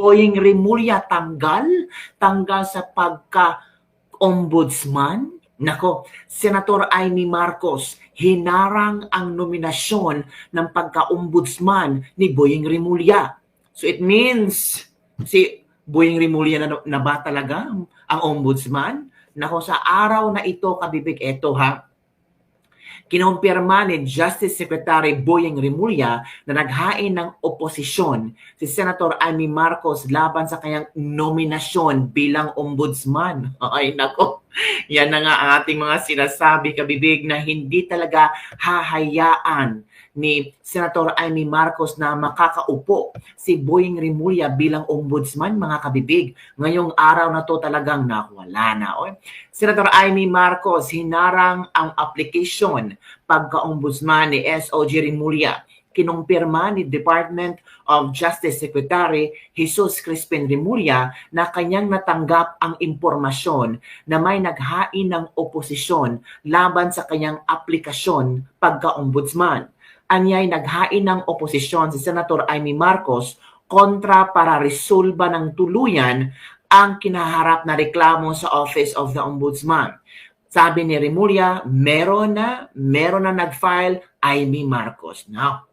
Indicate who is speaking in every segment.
Speaker 1: Boying Rimulya tanggal, tanggal sa pagka-ombudsman. Nako, Senator Amy Marcos, hinarang ang nominasyon ng pagka-ombudsman ni Boying Rimulya. So it means, si Boying Rimulya na, na ba talaga ang ombudsman? Nako, sa araw na ito, kabibig, eto ha, kinumpirma ni Justice Secretary Boyeng Rimulya na naghain ng oposisyon si Senator Amy Marcos laban sa kanyang nominasyon bilang ombudsman. Ay nako, yan na nga ang ating mga sinasabi kabibig na hindi talaga hahayaan ni Senator Amy Marcos na makakaupo si Boyeng Rimulya bilang ombudsman mga kabibig. Ngayong araw na to talagang nawala na. O, Senator Amy Marcos hinarang ang application pagka-ombudsman ni SOG Rimulya. Kinumpirma ni Department of Justice Secretary Jesus Crispin Rimulya na kanyang natanggap ang impormasyon na may naghain ng oposisyon laban sa kanyang aplikasyon pagka-ombudsman. Anyay naghain ng oposisyon si Senator Amy Marcos kontra para resolba ng tuluyan ang kinaharap na reklamo sa Office of the Ombudsman. Sabi ni Remulla, meron na, meron na nag-file Amy Marcos. Now,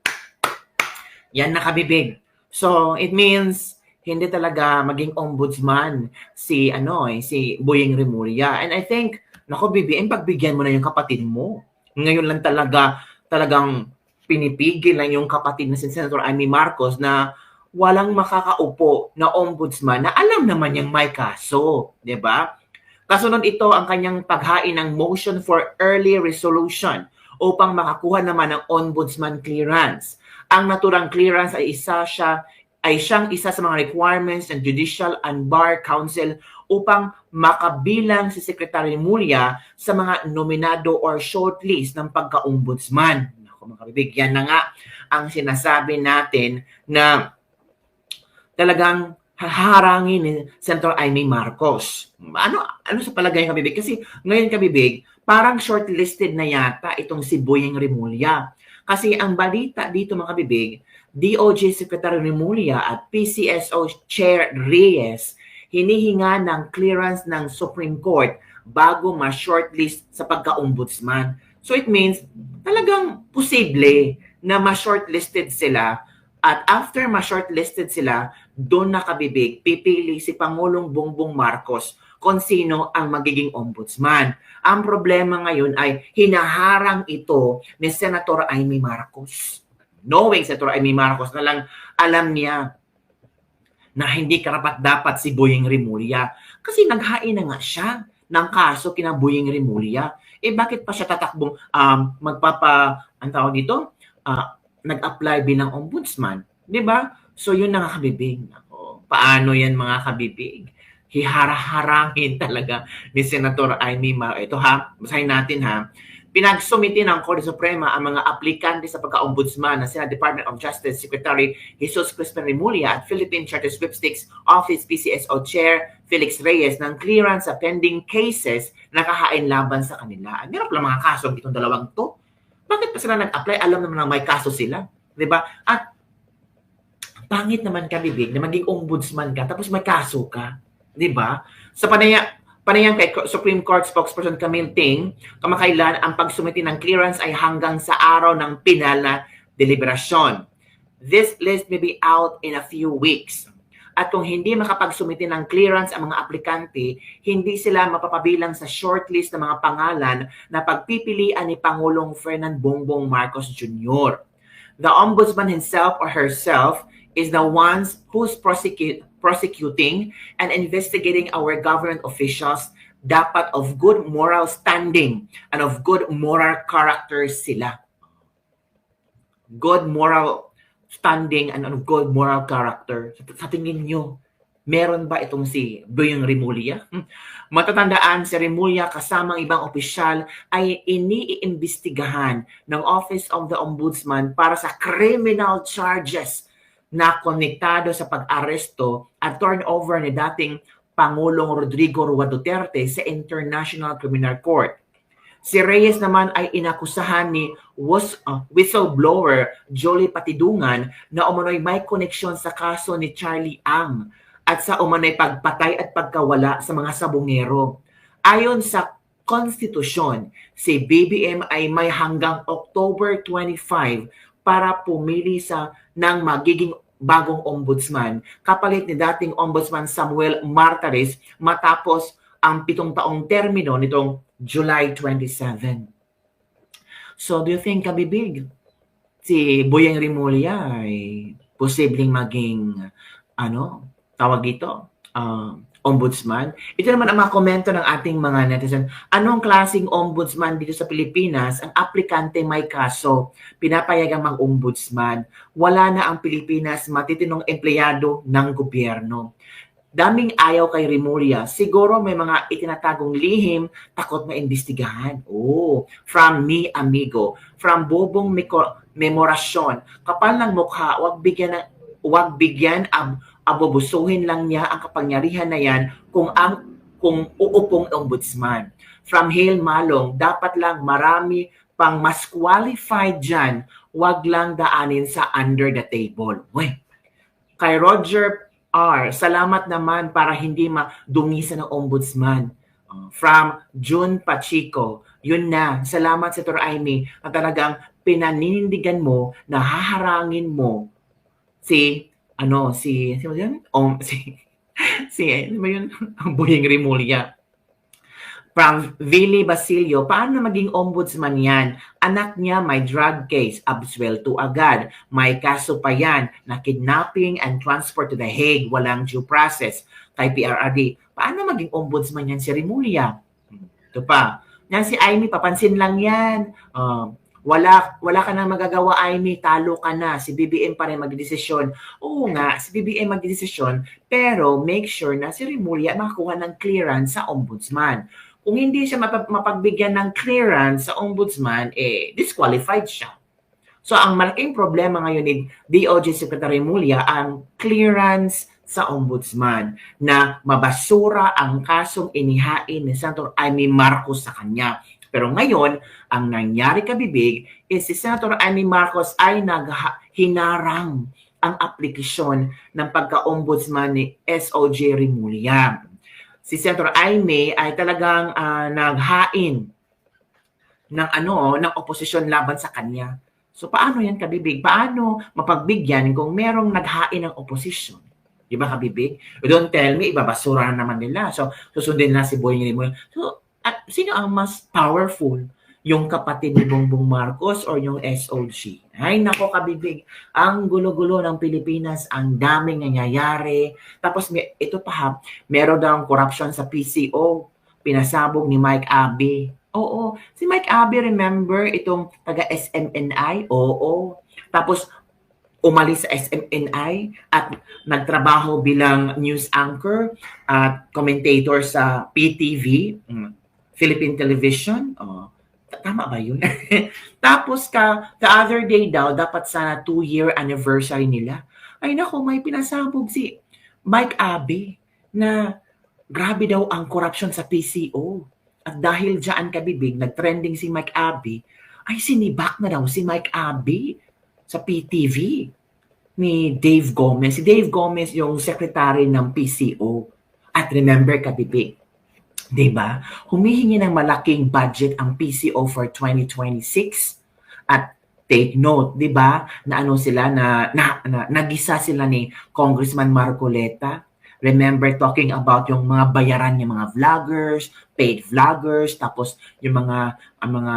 Speaker 1: yan nakabibig. So, it means hindi talaga maging ombudsman si ano eh, si Boyeng Remulla. And I think, nako BBM, pagbigyan mo na yung kapatid mo. Ngayon lang talaga, talagang pinipigil lang yung kapatid na si Senator Amy Marcos na walang makakaupo na ombudsman na alam naman niyang may kaso, 'di ba? Kasunod ito ang kanyang paghain ng motion for early resolution upang makakuha naman ng ombudsman clearance. Ang naturang clearance ay isa siya ay siyang isa sa mga requirements ng Judicial and Bar Council upang makabilang si Secretary Mulya sa mga nominado or shortlist ng pagka-ombudsman. Naku, mga kabibig, na nga ang sinasabi natin na talagang haharangin ni Senator Amy Marcos. Ano ano sa palagay kabibig? Kasi ngayon kabibig, parang shortlisted na yata itong si Boyeng Rimulya. Kasi ang balita dito mga kabibig, DOJ Secretary Rimulya at PCSO Chair Reyes hinihinga ng clearance ng Supreme Court bago ma-shortlist sa pagka-ombudsman. So it means talagang posible na ma-shortlisted sila at after ma-shortlisted sila, doon nakabibig, pipili si Pangulong Bongbong Marcos kung sino ang magiging ombudsman. Ang problema ngayon ay hinaharang ito ni Senator Amy Marcos. Knowing Senator Amy Marcos na lang alam niya na hindi karapat dapat si Boyeng Rimulya. Kasi naghain na nga siya ng kaso kina Boyeng Rimulya. Eh bakit pa siya tatakbong um, magpapa, ang tawag dito, uh, nag-apply bilang ombudsman? 'Di ba? So yun na kabibig. Paano yan mga kabibig? Hiharaharahin talaga ni Senator Amy Mar. Ito ha, basahin natin ha. Pinagsumiti ng Korte Suprema ang mga aplikante sa pagka-ombudsman na sina Department of Justice Secretary Jesus Crispin Rimulya at Philippine Charter Sweepstakes Office PCSO Chair Felix Reyes ng clearance sa pending cases na nakahain laban sa kanila. Meron pala mga kaso itong dalawang to. Bakit pa sila nag-apply? Alam naman na may kaso sila. ba? At pangit naman ka, bibig, na maging ombudsman ka, tapos may kaso ka. Di ba? Sa panaya, panayang kay Supreme Court spokesperson Camille Ting, kamakailan ang pagsumiti ng clearance ay hanggang sa araw ng pinal na deliberasyon. This list may be out in a few weeks. At kung hindi makapagsumiti ng clearance ang mga aplikante, hindi sila mapapabilang sa shortlist ng mga pangalan na pagpipilian ni Pangulong Ferdinand Bongbong Marcos Jr. The ombudsman himself or herself is the ones who's prosecute, prosecuting and investigating our government officials dapat of good moral standing and of good moral character sila. Good moral standing and of good moral character. Sa, sa tingin nyo, meron ba itong si Boyong Rimulya? Hmm. Matatandaan si Rimulya kasamang ibang opisyal ay iniiimbestigahan ng Office of the Ombudsman para sa criminal charges na konektado sa pag-aresto at turnover ni dating Pangulong Rodrigo Rua Duterte sa International Criminal Court. Si Reyes naman ay inakusahan ni was, uh, whistleblower Jolie Patidungan na umano'y may koneksyon sa kaso ni Charlie Ang at sa umano'y pagpatay at pagkawala sa mga sabongero. Ayon sa konstitusyon, si BBM ay may hanggang October 25 para pumili sa ng magiging bagong ombudsman kapalit ni dating ombudsman Samuel Martires matapos ang pitong taong termino nitong July 27. So, do you think, Kabibig, si Boyeng Rimulya ay posibleng maging, ano, tawag dito, ah, ombudsman? Ito naman ang mga komento ng ating mga netizen. Anong klasing ombudsman dito sa Pilipinas? Ang aplikante may kaso, pinapayagang mang ombudsman. Wala na ang Pilipinas matitinong empleyado ng gobyerno daming ayaw kay Rimulya. Siguro may mga itinatagong lihim, takot na imbestigahan. Oh, from me, amigo. From Bobong Memorasyon. Kapal ng mukha, wag bigyan ng wag bigyan ab abubusuhin lang niya ang kapangyarihan na yan kung ang kung uupong ombudsman. From Hale Malong, dapat lang marami pang mas qualified dyan, wag lang daanin sa under the table. Uy, kay Roger R. Salamat naman para hindi madungisan ng ombudsman. From June Pachico, yun na. Salamat sa Tor Aimee na talagang pinaninindigan mo na haharangin mo si ano si si? Om si si ano ba yun? Boyeng Rimulya. From Vili Basilio, paano maging ombudsman yan? Anak niya may drug case, absuelto agad. May kaso pa yan na kidnapping and transport to The Hague, walang due process. Kay PRRD, paano maging ombudsman yan si Rimulya? Ito pa, yan si Amy, papansin lang yan. Uh, wala wala ka nang magagawa Amy, talo ka na. Si BBM pa rin magdesisyon. Oo nga, si BBM magdesisyon, pero make sure na si Rimulya makakuha ng clearance sa ombudsman kung hindi siya mapag- mapagbigyan ng clearance sa ombudsman, eh, disqualified siya. So, ang malaking problema ngayon ni DOJ Secretary Mulya ang clearance sa ombudsman na mabasura ang kasong inihain ni Senator Amy Marcos sa kanya. Pero ngayon, ang nangyari kabibig is si Senator Amy Marcos ay naghinarang ang aplikasyon ng pagka-ombudsman ni SOJ Rimulya si Senator Aimee ay talagang uh, naghain ng ano ng oposisyon laban sa kanya. So paano yan kabibig? Paano mapagbigyan kung merong naghain ng oposisyon? Di ba kabibig? Don't tell me, ibabasura na naman nila. So susundin na si Boy mo. So sino ang mas powerful? Yung kapatid ni Bongbong Marcos or yung SOG? Ay nako kabibig, ang gulo-gulo ng Pilipinas, ang daming nangyayari. Tapos may, ito pa ha, meron daw corruption sa PCO, pinasabog ni Mike Abe. Oo, si Mike Abe, remember itong taga SMNI? Oo. Tapos umalis sa SMNI at nagtrabaho bilang news anchor at commentator sa PTV, mm, Philippine Television. Oh Tama ba yun? Tapos ka, the other day daw, dapat sana two-year anniversary nila. Ay nako, may pinasabog si Mike Abe na grabe daw ang corruption sa PCO. At dahil dyan kabibig, nag-trending si Mike Abe, ay sinibak na daw si Mike Abe sa PTV ni Dave Gomez. Si Dave Gomez yung secretary ng PCO. At remember kabibig, 'di ba? Humihingi ng malaking budget ang PCO for 2026 at take note, 'di ba? Na ano sila na, na, na nagisa sila ni Congressman Marcoleta. Remember talking about yung mga bayaran ng mga vloggers, paid vloggers, tapos yung mga ang mga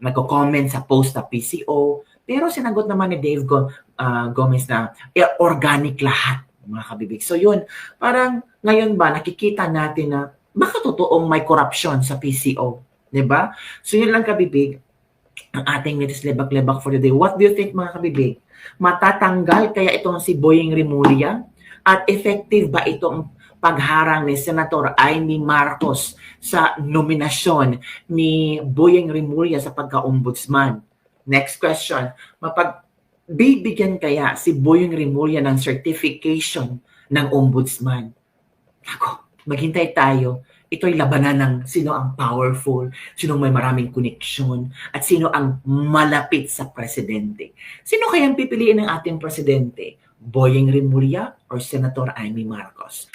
Speaker 1: nagko-comment sa post sa PCO. Pero sinagot naman ni Dave Go, uh, Gomez na eh, organic lahat mga kabibig. So yun, parang ngayon ba nakikita natin na baka totoong may corruption sa PCO. Ba? So yun lang kabibig, ang ating latest lebak-lebak for the day. What do you think mga kabibig? Matatanggal kaya itong si Boying Rimulya? At effective ba itong pagharang ni Senator Amy Marcos sa nominasyon ni Boyeng Rimulya sa pagka-ombudsman? Next question, mapagbibigyan kaya si Boyeng Rimulya ng certification ng ombudsman? Ako, maghintay tayo ito'y labanan ng sino ang powerful, sino may maraming koneksyon, at sino ang malapit sa presidente. Sino kayang pipiliin ng ating presidente? Boyeng Rimulya or Senator Amy Marcos?